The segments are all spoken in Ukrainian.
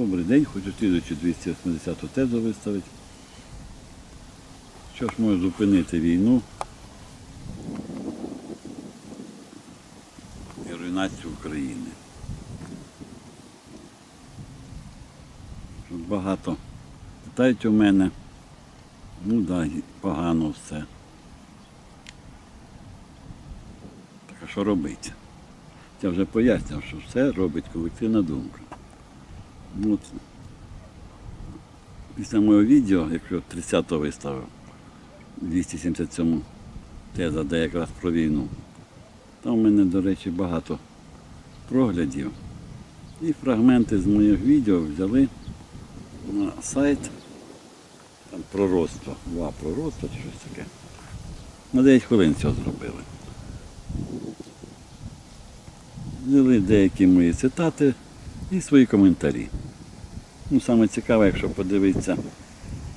Добрий день, хочу слідуючу 280 тезу виставити. Що ж може зупинити війну і руйнацію України? Тут багато питають у мене, ну так, погано все. Так а що робити? Я вже пояснив, що все робить колективна думка. От, після мого відео, якщо 30-го виставив, 277 теза, де якраз про війну, там у мене, до речі, багато проглядів. І фрагменти з моїх відео взяли на сайт там, пророцтво, два пророцтва чи щось таке. На 9 хвилин цього зробили. Взяли деякі мої цитати і свої коментарі. Ну, саме цікаве, якщо подивитися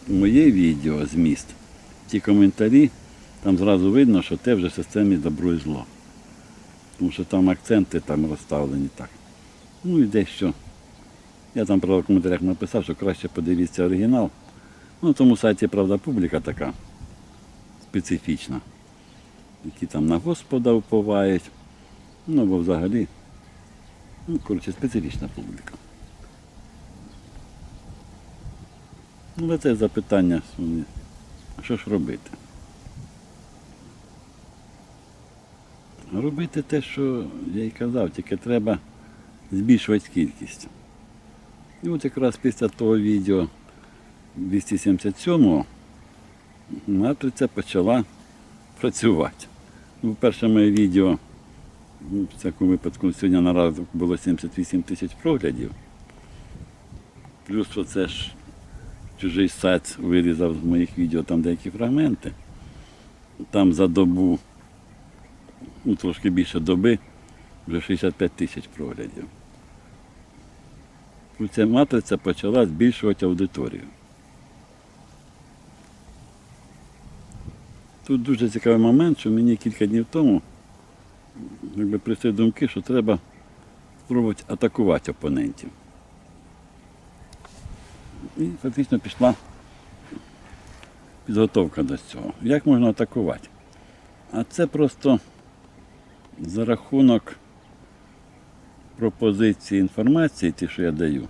моє відео зміст, ті коментарі, там зразу видно, що те вже в системі добро і зло. Тому що там акценти там розставлені так. Ну і дещо. Я там правда, в коментарях написав, що краще подивіться оригінал. Ну, на тому сайті, правда, публіка така специфічна. Які там на Господа вповають. Ну, бо взагалі, ну, коротше, специфічна публіка. Ну, але це запитання, що ж робити? Робити те, що я й казав, тільки треба збільшувати кількість. І от якраз після того відео 277-го матриця почала працювати. Ну, перше моє відео, ну, в цьому випадку сьогодні наразі було 78 тисяч проглядів. Плюс оце ж чужий сайт вирізав з моїх відео там деякі фрагменти. Там за добу, ну трошки більше доби, вже 65 тисяч проглядів. Ця матриця почала збільшувати аудиторію. Тут дуже цікавий момент, що мені кілька днів тому якби прийшли думки, що треба спробувати атакувати опонентів. І фактично пішла підготовка до цього. Як можна атакувати? А це просто за рахунок пропозиції інформації, ті, що я даю,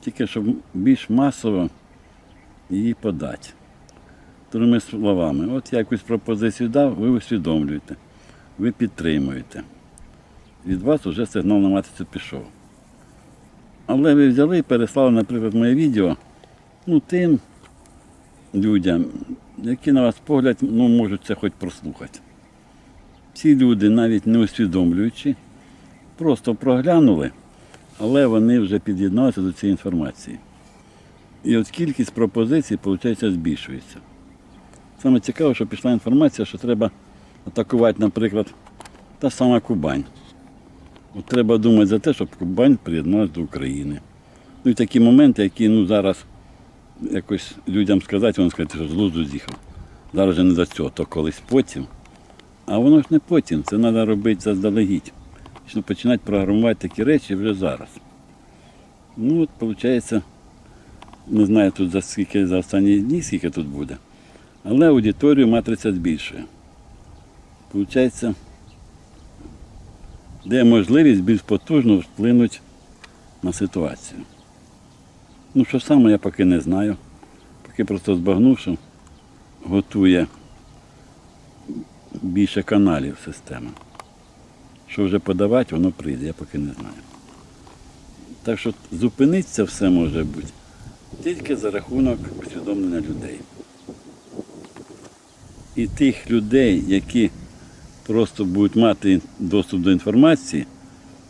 тільки щоб більш масово її подати. Другими словами, от я якусь пропозицію дав, ви усвідомлюєте, ви підтримуєте. Від вас вже сигнал на матрицю пішов. Але ви взяли і переслали, наприклад, моє відео ну, тим людям, які на вас погляд ну, можуть це хоч прослухати. Ці люди, навіть не усвідомлюючи, просто проглянули, але вони вже під'єдналися до цієї інформації. І от кількість пропозицій, виходить, збільшується. Саме цікаве, що пішла інформація, що треба атакувати, наприклад, та сама Кубань. От треба думати за те, щоб Кубань приєдналася до України. Ну і такі моменти, які ну, зараз якось людям сказати, вони сказати, що з з'їхав. Зараз вже не за цього, то колись потім. А воно ж не потім, це треба робити заздалегідь. Щоб починати програмувати такі речі вже зараз. Ну от, виходить, не знаю тут за скільки за останні дні, скільки тут буде, але аудиторію матриця збільшує. Получається, де можливість більш потужно вплинути на ситуацію. Ну, що саме, я поки не знаю. Поки просто збагнув, що готує більше каналів система. Що вже подавати, воно прийде, я поки не знаю. Так що зупинитися все може бути тільки за рахунок усвідомлення людей. І тих людей, які просто будуть мати доступ до інформації,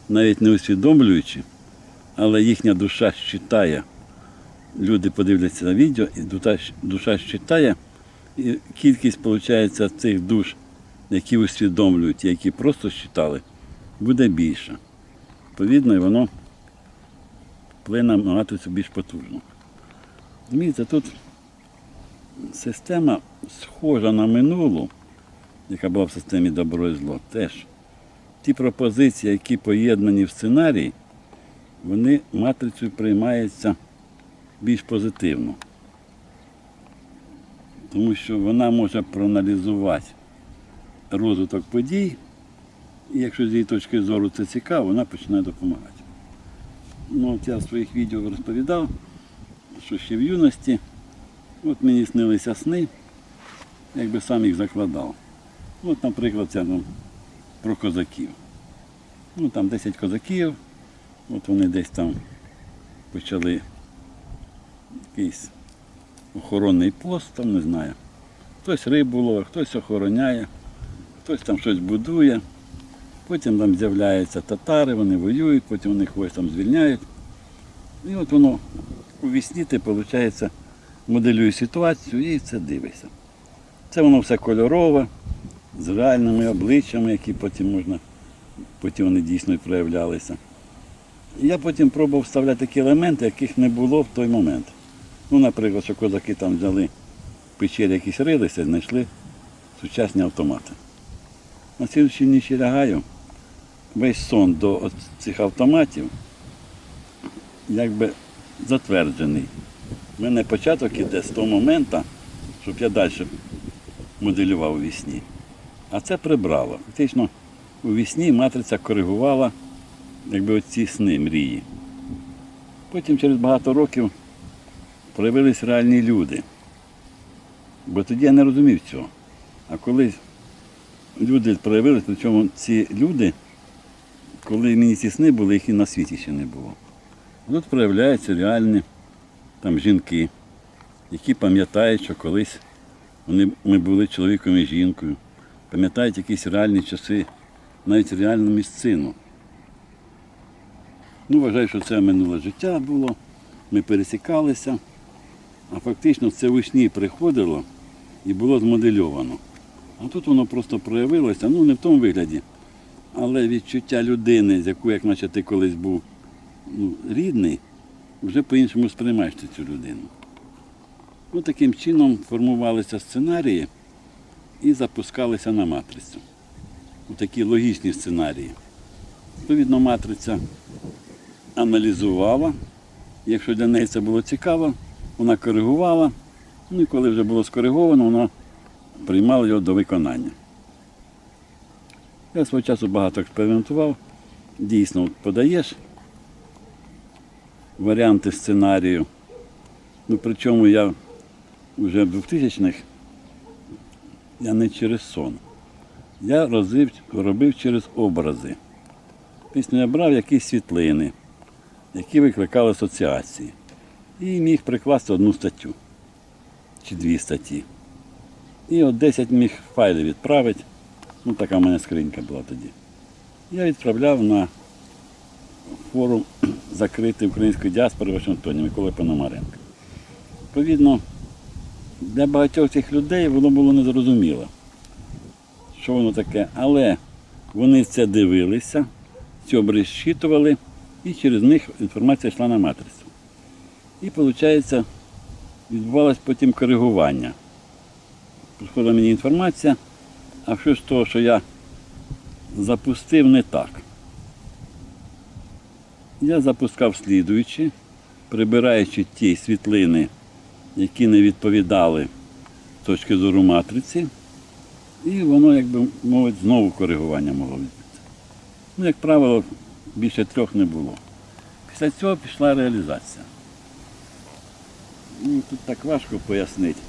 навіть не усвідомлюючи, але їхня душа щитає. Люди подивляться на відео, і душа, щитає, і кількість, виходить, цих душ, які усвідомлюють, які просто щитали, буде більша. Відповідно, і воно вплине на більш потужно. Розумієте, тут система схожа на минулу, яка була в системі добро і зло, теж ті пропозиції, які поєднані в сценарії, вони матрицею приймаються більш позитивно. Тому що вона може проаналізувати розвиток подій, і якщо з її точки зору це цікаво, вона починає допомагати. Ну, от я в своїх відео розповідав, що ще в юності от мені снилися сни, якби сам їх закладав. От, наприклад, це ну, про козаків. Ну, там 10 козаків, от вони десь там почали якийсь охоронний пост, там не знаю. Хтось рибу ловить, хтось охороняє, хтось там щось будує. Потім там з'являються татари, вони воюють, потім вони когось там звільняють. І от воно у вісні ти, виходить, моделює ситуацію і це дивишся. Це воно все кольорове, з реальними обличчями, які потім можна, потім вони дійсно проявлялися. Я потім пробував вставляти такі елементи, яких не було в той момент. Ну, наприклад, що козаки там взяли в печері якісь рилися, знайшли сучасні автомати. На слідчій ніч лягаю, весь сон до цих автоматів якби затверджений. У мене початок іде з того моменту, щоб я далі моделював вісні. А це прибрало. Фактично у вісні матриця коригувала якби оці сни, мрії. Потім через багато років проявились реальні люди. Бо тоді я не розумів цього. А коли люди проявились, причому ці люди, коли мені ці сни були, їх і на світі ще не було. Тут проявляються реальні там, жінки, які пам'ятають, що колись вони, ми були чоловіком і жінкою, пам'ятають якісь реальні часи, навіть реальну місцину. Ну, вважаю, що це минуле життя було, ми пересікалися, а фактично це вишні приходило і було змодельовано. А тут воно просто проявилося, ну не в тому вигляді, але відчуття людини, з якою, як наче ти колись був ну, рідний, вже по-іншому сприймаєш цю людину. Ну, таким чином формувалися сценарії і запускалися на матрицю. У такі логічні сценарії. Відповідно, матриця аналізувала. Якщо для неї це було цікаво, вона коригувала. Ну і коли вже було скориговано, вона приймала його до виконання. Я свого часу багато експериментував. Дійсно, подаєш варіанти сценарію. Ну, причому я вже в 2000-х я не через сон. Я розив, робив через образи. Пісню я брав якісь світлини, які викликали асоціації. І міг прикласти одну статтю чи дві статті. І от 10 міг файлів відправити. Ну, така в мене скринька була тоді. Я відправляв на форум закритий української діаспори в Вашингтоні Миколи Пономаренка. Відповідно, для багатьох цих людей воно було незрозуміло, що воно таке. Але вони це дивилися, це оброзчитували, і через них інформація йшла на матрицю. І, виходить, відбувалось потім коригування. Приходила мені інформація, а що з того, що я запустив не так. Я запускав слідуючи, прибираючи ті світлини, які не відповідали точки зору матриці, і воно, як би мовити, знову коригування могло відбутися. Ну, як правило, більше трьох не було. Після цього пішла реалізація. Ну, Тут так важко пояснити.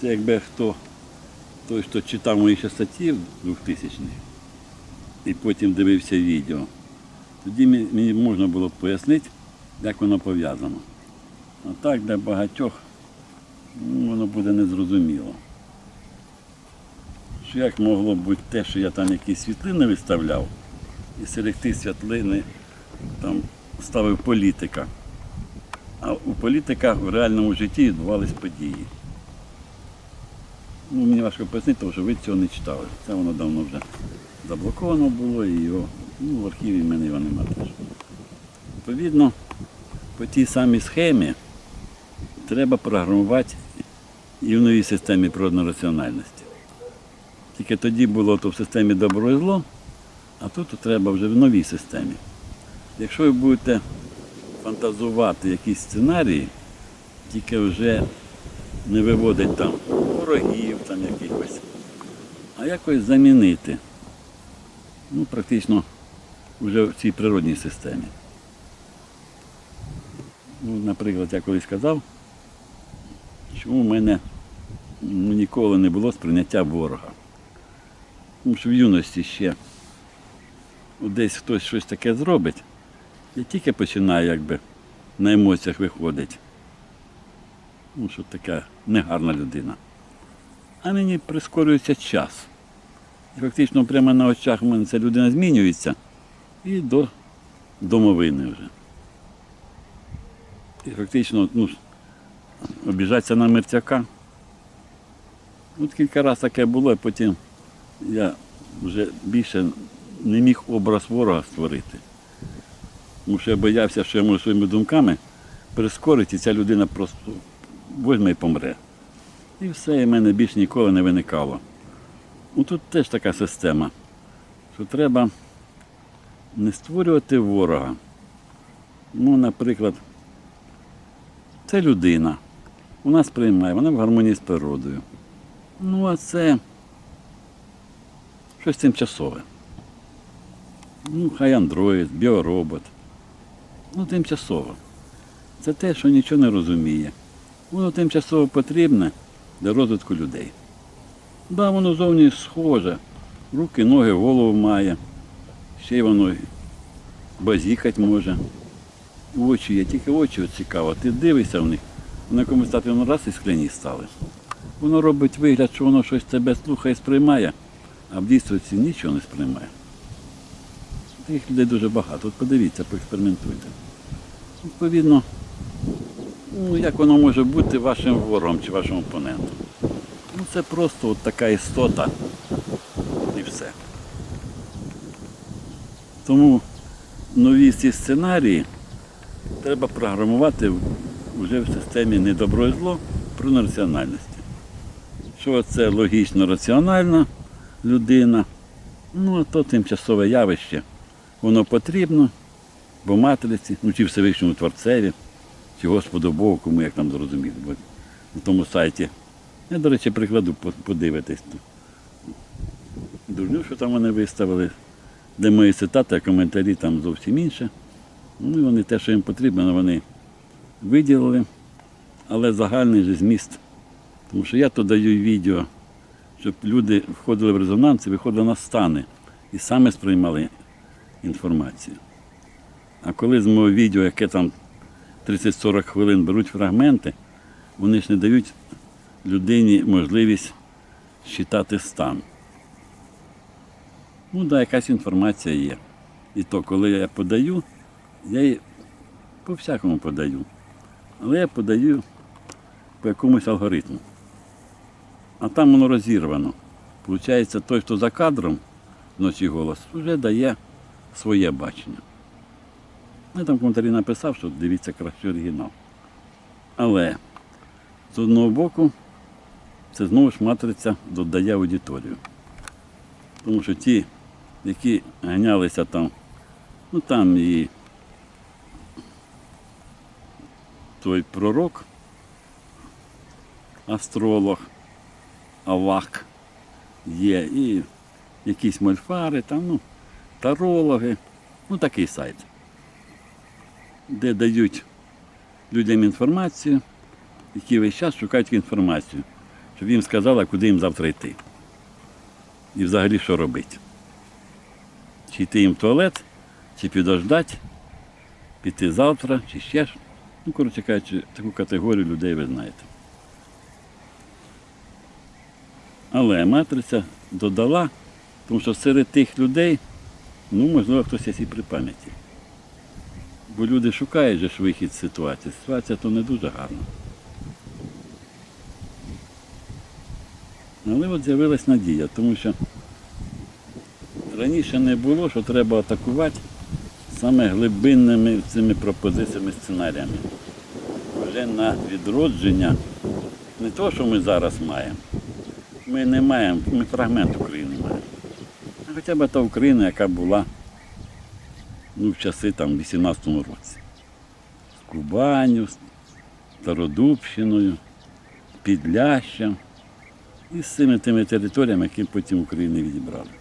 Це якби хто той, хто читав мої ще статті 2000-х і потім дивився відео, тоді мені можна було б пояснити, як воно пов'язано. А так для багатьох ну, воно буде незрозуміло. Що як могло бути те, що я там якісь світлини виставляв, і серед тих світлини там ставив політика. А у політика в реальному житті відбувались події. Ну, мені важко пояснити, тому що ви цього не читали. Це воно давно вже заблоковано було і його, ну, в архіві в мене його немає теж. Відповідно, по тій самій схемі треба програмувати і в новій системі природної раціональності. Тільки тоді було то в системі добро і зло, а тут треба вже в новій системі. Якщо ви будете фантазувати якісь сценарії, тільки вже не виводить там ворогів там якихось, а якось замінити. Ну, практично вже в цій природній системі. Ну, наприклад, я колись казав, що у мене ніколи не було сприйняття ворога. Тому що в юності ще десь хтось щось таке зробить, я тільки починаю якби на емоціях виходить. Ну, що така негарна людина. А мені прискорюється час. І фактично прямо на очах у мене ця людина змінюється і до домовини вже. І фактично ну, обіжатися на мертвяка. От кілька разів таке було, і потім я вже більше не міг образ ворога створити. Тому що я боявся, що я можу своїми думками прискорити, і ця людина просто возьме і помре. І все, і в мене більше ніколи не виникало. Ну тут теж така система, що треба не створювати ворога. Ну, наприклад, це людина. Вона сприймає, вона в гармонії з природою. Ну, а це щось тимчасове. Ну, хай андроїд, біоробот. Ну, тимчасово. Це те, що нічого не розуміє. Воно тимчасово потрібне для розвитку людей. Да, воно зовні схоже. Руки, ноги, голову має. Ще й воно базікать може. Очі є, тільки очі цікаво. Ти дивишся в них, на якомусь стати воно раз і скляні стали. Воно робить вигляд, що воно щось тебе слухає, і сприймає, а в дійсності нічого не сприймає. Таких людей дуже багато. От подивіться, поекспериментуйте. Відповідно, ну, як воно може бути вашим ворогом чи вашим опонентом? Ну, це просто от така істота і все. Тому нові ці сценарії треба програмувати вже в системі не добро і зло, про раціональності. Що це логічно раціональна людина, ну а то тимчасове явище. Воно потрібно, бо матриці, ну чи Всевишньому Творцеві, чи Господу Богу, кому як там зрозуміти. Бо на тому сайті. Я, до речі, прикладу по- подивитись. Дурню, що там вони виставили, де мої цитати, а коментарі там зовсім інше. Ну і вони те, що їм потрібно, вони виділили, але загальний же зміст. Тому що я то даю відео, щоб люди входили в резонанс і виходили на стани і саме сприймали інформацію. А коли з мого відео, яке там 30-40 хвилин беруть фрагменти, вони ж не дають людині можливість читати стан. Ну так, да, якась інформація є. І то, коли я подаю, я її по-всякому подаю. Але я подаю по якомусь алгоритму. А там воно розірвано. Получається, той, хто за кадром вночі голос, вже дає своє бачення. Я там в коментарі написав, що дивіться краще оригінал. Але з одного боку, це знову ж матриця додає аудиторію. Тому що ті, які ганялися там, ну там і той пророк, астролог, авак є, і якісь мольфари, там, ну, тарологи, ну такий сайт, де дають людям інформацію, які весь час шукають інформацію, щоб їм сказали, куди їм завтра йти. І взагалі що робити. Чи йти їм в туалет, чи підождати, піти завтра, чи ще ж. Ну, коротше кажучи, таку категорію людей ви знаєте. Але матриця додала, тому що серед тих людей, ну, можливо, хтось є і при пам'яті. Бо люди шукають же ж вихід з ситуації. Ситуація то не дуже гарна. Але от з'явилась надія, тому що раніше не було, що треба атакувати саме глибинними цими пропозиціями, сценаріями. Вже на відродження не того, що ми зараз маємо. Ми не маємо, ми фрагмент України маємо. А хоча б та Україна, яка була ну, в часи там, в 18-му році. З Кубаню, з Стародубщиною, Підлящем і з цими тими територіями, які потім Україні відібрали.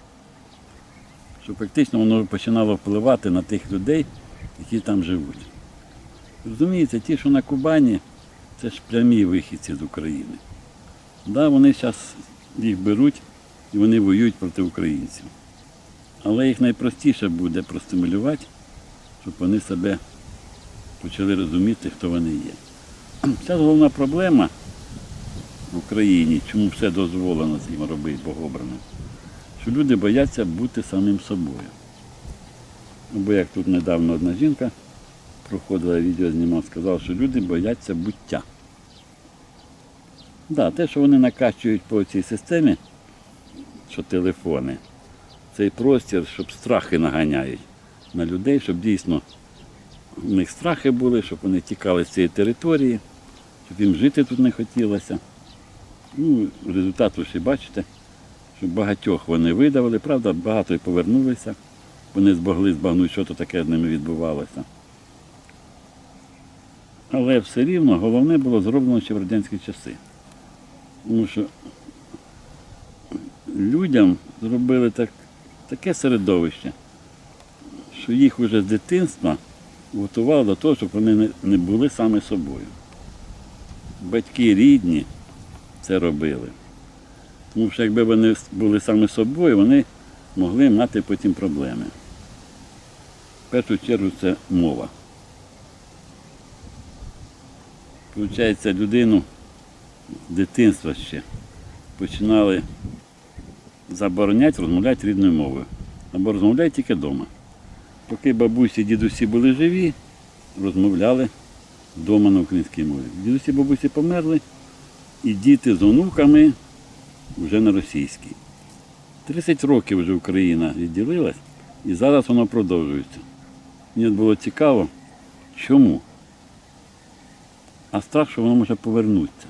Що практично воно починало впливати на тих людей, які там живуть. Розумієте, ті, що на Кубані, це ж прямі вихідці з України. Да, вони зараз їх беруть і вони воюють проти українців. Але їх найпростіше буде простимулювати, щоб вони себе почали розуміти, хто вони є. Ця головна проблема в Україні, чому все дозволено з їм робити богобраним, що люди бояться бути самим собою. Бо як тут недавно одна жінка проходила відео знімав, сказала, що люди бояться буття. Да, те, що вони накачують по цій системі, що телефони, цей простір, щоб страхи наганяють на людей, щоб дійсно в них страхи були, щоб вони тікали з цієї території, щоб їм жити тут не хотілося. Ну, результат ви ще бачите, що багатьох вони видавили, правда, багато і повернулися. Вони змогли збагнути, що то таке з ними відбувалося. Але все рівно головне було зроблено ще в радянські часи. Тому що людям зробили так, таке середовище, що їх вже з дитинства готували до того, щоб вони не були саме собою. Батьки рідні це робили. Тому що якби вони були саме собою, вони могли мати потім проблеми. В першу чергу це мова. Получається, людину з дитинства ще починали забороняти розмовляти рідною мовою. Або розмовляти тільки вдома. Поки бабусі і дідусі були живі, розмовляли вдома на українській мові. Дідусі бабусі померли, і діти з онуками вже на російській. 30 років вже Україна відділилась, і зараз воно продовжується. Мені було цікаво, чому? А страх, що воно може повернутися.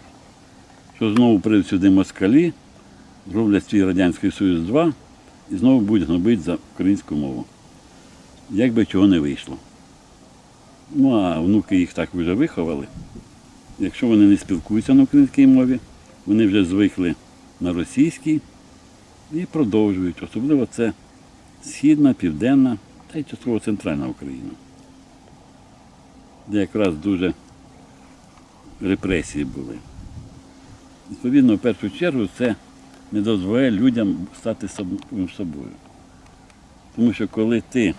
Що знову прийдуть сюди москалі, зроблять свій Радянський Союз 2 і знову будуть гнобити за українську мову. Як би чого не вийшло. Ну а внуки їх так вже виховали. Якщо вони не спілкуються на українській мові, вони вже звикли на російській і продовжують. Особливо це Східна, Південна та й частково центральна Україна, де якраз дуже репресії були. Відповідно, в першу чергу це не дозволяє людям стати самим собою. Тому що коли ти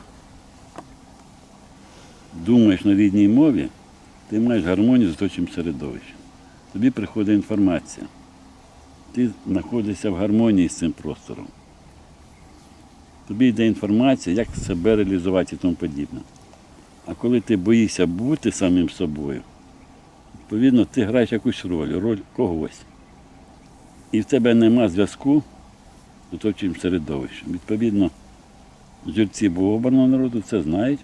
думаєш на рідній мові, ти маєш гармонію з оточим середовищем. Тобі приходить інформація. Ти знаходишся в гармонії з цим простором. Тобі йде інформація, як себе реалізувати і тому подібне. А коли ти боїшся бути самим собою, відповідно, ти граєш якусь роль, роль когось. І в тебе нема зв'язку з оточуючим середовищем. Відповідно, жильці богообраного народу це знають.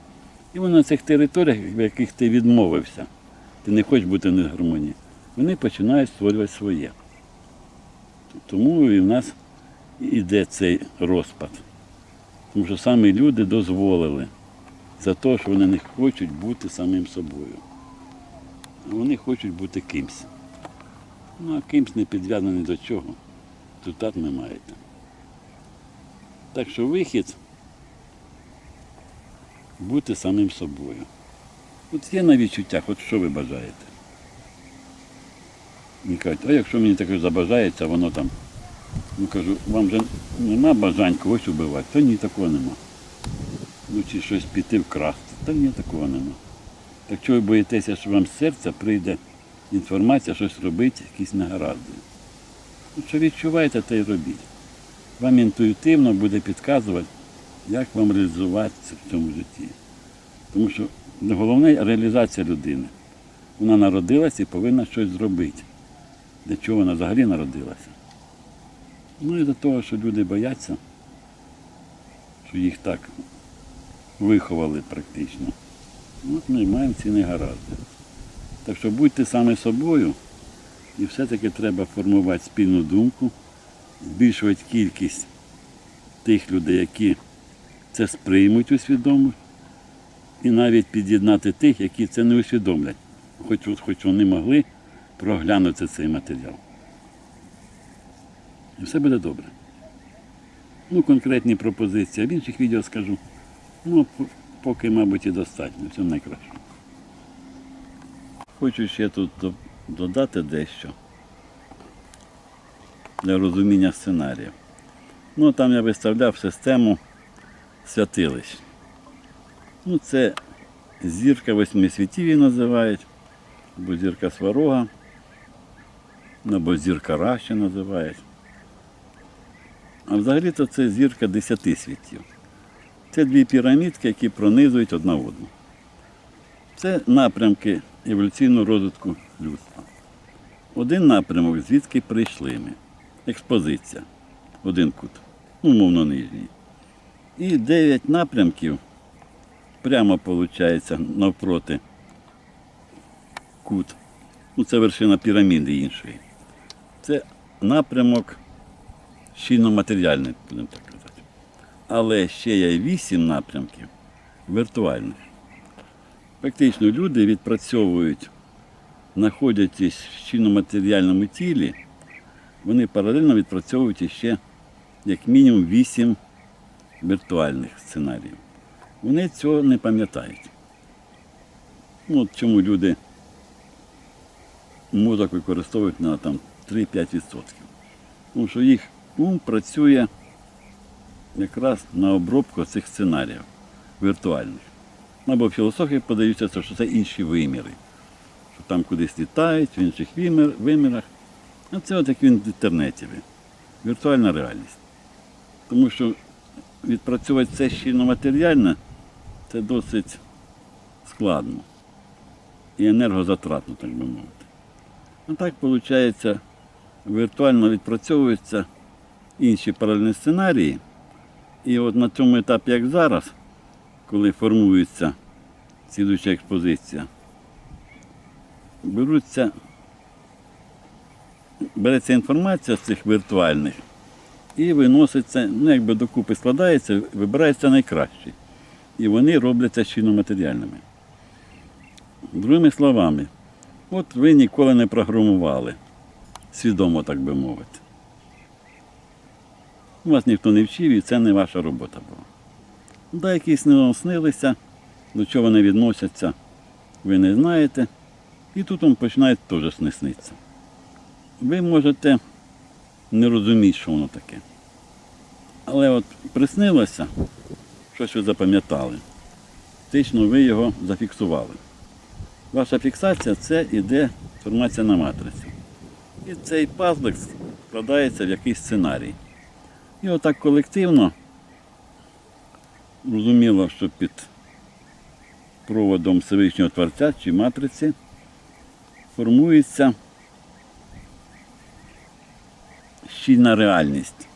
І вони на цих територіях, в яких ти відмовився, ти не хочеш бути в гармонії, вони починають створювати своє. Тому і в нас іде цей розпад. Тому що самі люди дозволили за те, що вони не хочуть бути самим собою. Вони хочуть бути кимсь. Ну, а кимсь не підв'язаний до чого. Результат не маєте. Так що вихід бути самим собою. От є на відчуттях, от що ви бажаєте. Мені кажуть, а якщо мені таке забажається, воно там. Ну кажу, вам же нема бажань когось убивати, то ні, такого нема. Ну чи щось піти вкрасти, та ні, такого нема. Так чого ви боїтеся, що вам з серця прийде інформація, щось робити, якісь негаразди. Ну, що відчуваєте, те й робіть. Вам інтуїтивно буде підказувати, як вам реалізуватися в цьому житті. Тому що головне реалізація людини. Вона народилася і повинна щось зробити. Для чого вона взагалі народилася. Ну і до того, що люди бояться, що їх так виховали практично. От ми маємо ці негаразди. Так що будьте саме собою, і все-таки треба формувати спільну думку, збільшувати кількість тих людей, які це сприймуть усвідомлять, і навіть під'єднати тих, які це не усвідомлять, хоч, хоч вони могли проглянути цей матеріал. І все буде добре. Ну, конкретні пропозиції, а в інших відео скажу. Ну, поки, мабуть, і достатньо. Все найкраще. Хочу ще тут додати дещо для розуміння сценарію. Ну, там я виставляв систему святилищ. Ну, це зірка восьми світів її називають, або зірка сварога, або зірка Ра ще називають. А взагалі-то це зірка десяти світів. Це дві пірамідки, які пронизують одна одну. Це напрямки еволюційного розвитку людства. Один напрямок, звідки прийшли ми. Експозиція. Один кут. Ну, умовно нижній. І дев'ять напрямків прямо виходить навпроти кут. Ну, це вершина піраміди іншої. Це напрямок щільно-матеріальний, будемо так казати. Але ще є вісім напрямків віртуальних. Фактично люди відпрацьовують, знаходячись в щільно-матеріальному тілі, вони паралельно відпрацьовують ще як мінімум вісім віртуальних сценаріїв. Вони цього не пам'ятають. Ну, от чому люди мозок використовують на там, 3-5%. Тому що їх ум працює якраз на обробку цих сценаріїв віртуальних. Або філософії подаються, що це інші виміри. Що там кудись літають, в інших вимір, вимірах. А це от як він в інтернеті. Віртуальна реальність. Тому що відпрацьовувати це щільно матеріальне це досить складно і енергозатратно, так би мовити. А так, виходить, віртуально відпрацьовуються інші паралельні сценарії. І от на цьому етапі, як зараз, коли формується слідуюча експозиція, беруться, береться інформація з цих віртуальних і виноситься, ну якби докупи складається, вибирається найкращий. І вони робляться щільно-матеріальними. Другими словами, от ви ніколи не програмували, свідомо, так би мовити. Вас ніхто не вчив і це не ваша робота була. Да, якісь сни снилися, до чого вони відносяться, ви не знаєте. І тут вам починає теж сни. Ви можете не розуміти, що воно таке. Але от приснилося, щось ви запам'ятали. Фактично ви його зафіксували. Ваша фіксація це іде інформація на матрицю. І цей пазлик складається в якийсь сценарій. І отак колективно, зрозуміло, що під проводом Всевишнього Творця чи матриці формується щільна реальність.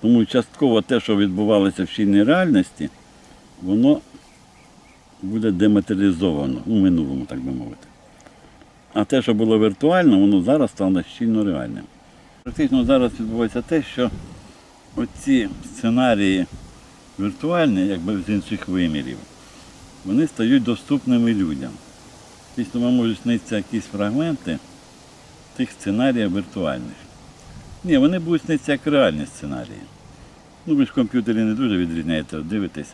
Тому частково те, що відбувалося в щільній реальності, воно буде дематеріалізовано у минулому, так би мовити. А те, що було віртуально, воно зараз стало щільно реальним. Практично зараз відбувається те, що оці сценарії віртуальні, якби з інших вимірів, вони стають доступними людям. Тобто вам можуть снитися якісь фрагменти тих сценаріїв віртуальних. Ні, вони будуть снитися як реальні сценарії. Ну, ви ж в комп'ютері не дуже відрізняєте, дивитесь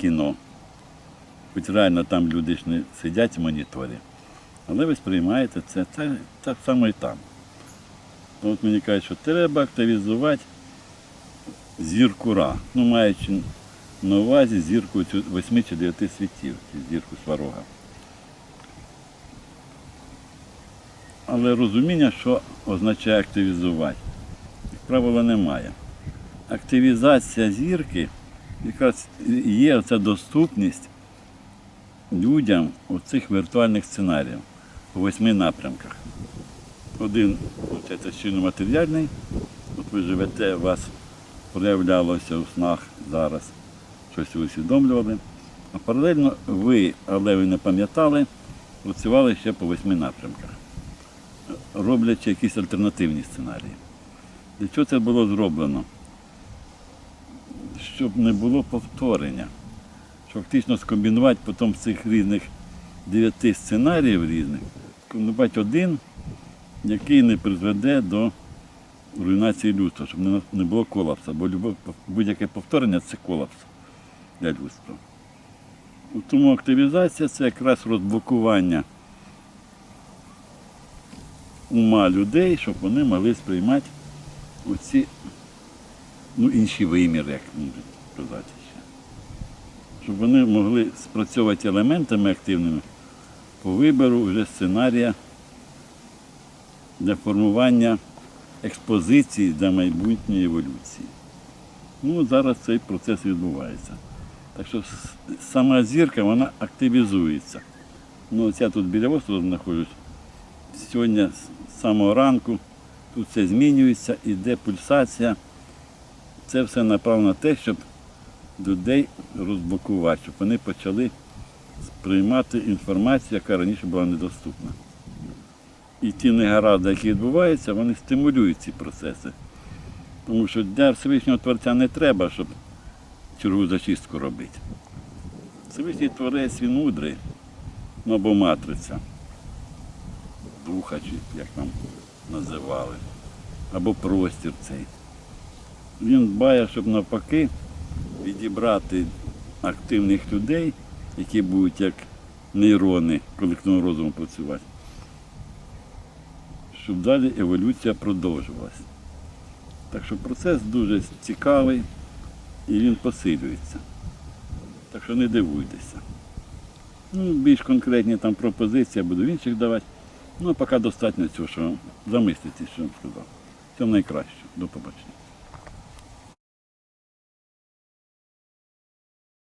кіно. Хоч реально там люди ж не сидять в моніторі. Але ви сприймаєте це, це так само і там. От мені кажуть, що треба активізувати зірку Ра. Ну, маючи на увазі зірку цю восьми чи дев'яти світів, зірку Сварога. Але розуміння, що означає активізувати, як правило, немає. Активізація зірки якраз є ця доступність людям оцих віртуальних сценаріїв у восьми напрямках. Один це щільно-матеріальний, от ви живете, у вас проявлялося у снах зараз, щось усвідомлювали. А паралельно ви, але ви не пам'ятали, працювали ще по восьми напрямках, роблячи якісь альтернативні сценарії. Для чого це було зроблено? Щоб не було повторення. Щоб фактично скомбінувати потім з цих різних дев'яти сценаріїв різних, скомбінувати один, який не призведе до руйнації людства, щоб не- було колапсу. Бо будь-яке повторення це колапс для людства. Тому активізація це якраз розблокування ума людей, щоб вони могли сприймати оці ну, інші виміри, як можуть сказати ще. Щоб вони могли спрацьовувати елементами активними по вибору вже сценарія для формування експозиції для майбутньої еволюції. Ну, зараз цей процес відбувається. Так що сама зірка вона активізується. Ну, ось я тут біля острову знаходжусь. Сьогодні з самого ранку тут все змінюється, іде пульсація. Це все направлено на те, щоб людей розблокувати, щоб вони почали сприймати інформацію, яка раніше була недоступна. І ті негаразди, які відбуваються, вони стимулюють ці процеси. Тому що для Всевишнього Творця не треба, щоб чергову зачистку робити. Всевишній Творець він мудрий, ну або матриця, духа, чи як там називали, або простір цей. Він дбає, щоб навпаки відібрати активних людей, які будуть як нейрони колективного розуму працювати, щоб далі еволюція продовжувалася. Так що процес дуже цікавий і він посилюється. Так що не дивуйтеся. Ну, більш конкретні там пропозиції я буду інших давати. Ну, а поки достатньо цього, що замислитись, що вам сказав. Всього найкращого. До побачення.